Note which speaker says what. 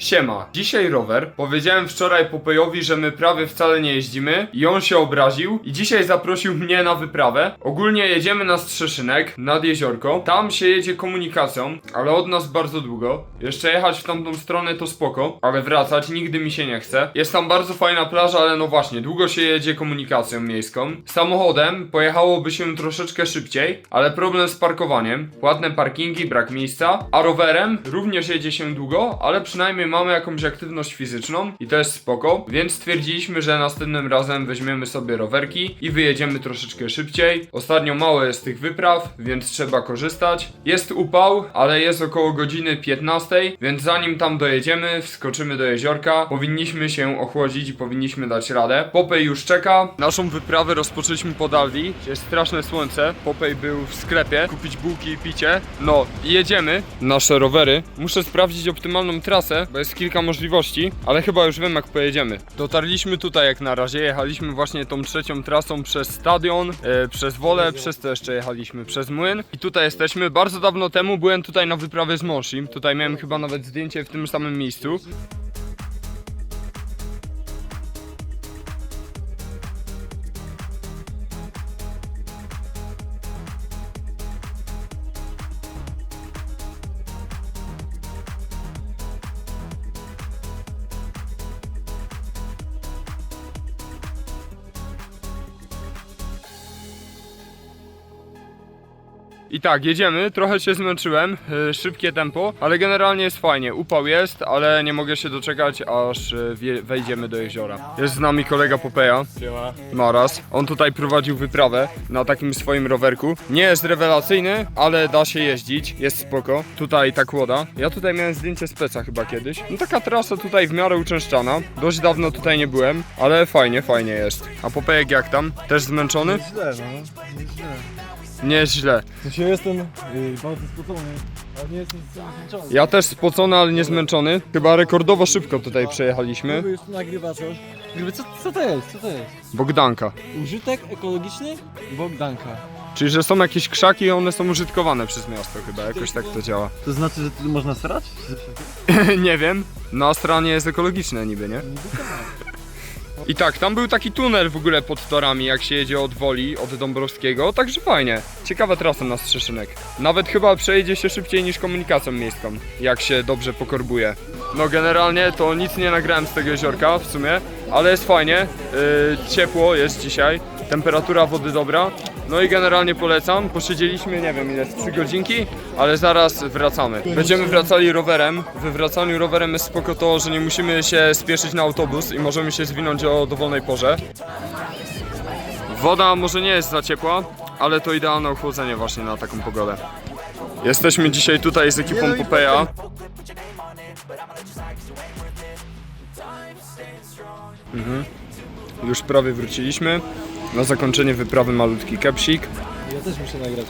Speaker 1: Siema, dzisiaj rower. Powiedziałem wczoraj Popejowi, że my prawie wcale nie jeździmy i on się obraził i dzisiaj zaprosił mnie na wyprawę. Ogólnie jedziemy na Strzeszynek, nad jeziorko. Tam się jedzie komunikacją, ale od nas bardzo długo. Jeszcze jechać w tamtą stronę to spoko, ale wracać nigdy mi się nie chce. Jest tam bardzo fajna plaża, ale no właśnie, długo się jedzie komunikacją miejską. Samochodem pojechałoby się troszeczkę szybciej, ale problem z parkowaniem. Ładne parkingi, brak miejsca, a rowerem również jedzie się długo, ale przynajmniej mamy jakąś aktywność fizyczną i to jest spoko, więc stwierdziliśmy, że następnym razem weźmiemy sobie rowerki i wyjedziemy troszeczkę szybciej. Ostatnio mało jest tych wypraw, więc trzeba korzystać. Jest upał, ale jest około godziny 15, więc zanim tam dojedziemy, wskoczymy do jeziorka, powinniśmy się ochłodzić i powinniśmy dać radę. Popej już czeka. Naszą wyprawę rozpoczęliśmy pod Aldi, jest straszne słońce. Popej był w sklepie, kupić bułki i picie. No, jedziemy. Nasze rowery. Muszę sprawdzić optymalną trasę, bo jest kilka możliwości, ale chyba już wiem jak pojedziemy. Dotarliśmy tutaj jak na razie, jechaliśmy właśnie tą trzecią trasą przez stadion, e, przez Wolę, przez to jeszcze jechaliśmy, przez Młyn. I tutaj jesteśmy. Bardzo dawno temu byłem tutaj na wyprawie z Monshim. Tutaj miałem chyba nawet zdjęcie w tym samym miejscu. I tak, jedziemy, trochę się zmęczyłem, yy, szybkie tempo, ale generalnie jest fajnie. Upał jest, ale nie mogę się doczekać, aż wie- wejdziemy do jeziora. Jest z nami kolega Popeja, Maras. On tutaj prowadził wyprawę na takim swoim rowerku. Nie jest rewelacyjny, ale da się jeździć, jest spoko. Tutaj ta kłoda. Ja tutaj miałem zdjęcie z pleca chyba kiedyś. No taka trasa tutaj w miarę uczęszczana. Dość dawno tutaj nie byłem, ale fajnie, fajnie jest. A Popejek jak tam? Też zmęczony?
Speaker 2: Źle, no. Nie źle. Sensie jestem yy, bardzo spocony, ale nie jestem zmęczony.
Speaker 1: Ja też spocony, ale nie zmęczony. Chyba rekordowo szybko tutaj przejechaliśmy.
Speaker 2: Gdyby już tu nagrywa coś. Gdyby, co, co to jest? Co to jest?
Speaker 1: Bogdanka.
Speaker 2: Użytek ekologiczny Bogdanka.
Speaker 1: Czyli, że są jakieś krzaki i one są użytkowane przez miasto chyba, jakoś tak to działa.
Speaker 2: To znaczy, że tu można srać?
Speaker 1: nie wiem. Na stronie jest ekologiczne niby, nie? I tak, tam był taki tunel w ogóle pod torami, jak się jedzie od Woli, od Dąbrowskiego, także fajnie. Ciekawa trasa na Strzeszynek. Nawet chyba przejedzie się szybciej niż komunikacją miejską, jak się dobrze pokorbuje. No generalnie to nic nie nagrałem z tego jeziorka w sumie, ale jest fajnie, yy, ciepło jest dzisiaj, temperatura wody dobra. No i generalnie polecam, posiedzieliśmy nie wiem ile, z 3 godzinki, ale zaraz wracamy. Będziemy wracali rowerem, we wracaniu rowerem jest spoko to, że nie musimy się spieszyć na autobus i możemy się zwinąć o dowolnej porze. Woda może nie jest za ciepła, ale to idealne ochłodzenie właśnie na taką pogodę. Jesteśmy dzisiaj tutaj z ekipą Popeja. Mhm. Już prawie wróciliśmy. Na zakończenie wyprawy malutki kepsik.
Speaker 2: Ja też muszę nagrać.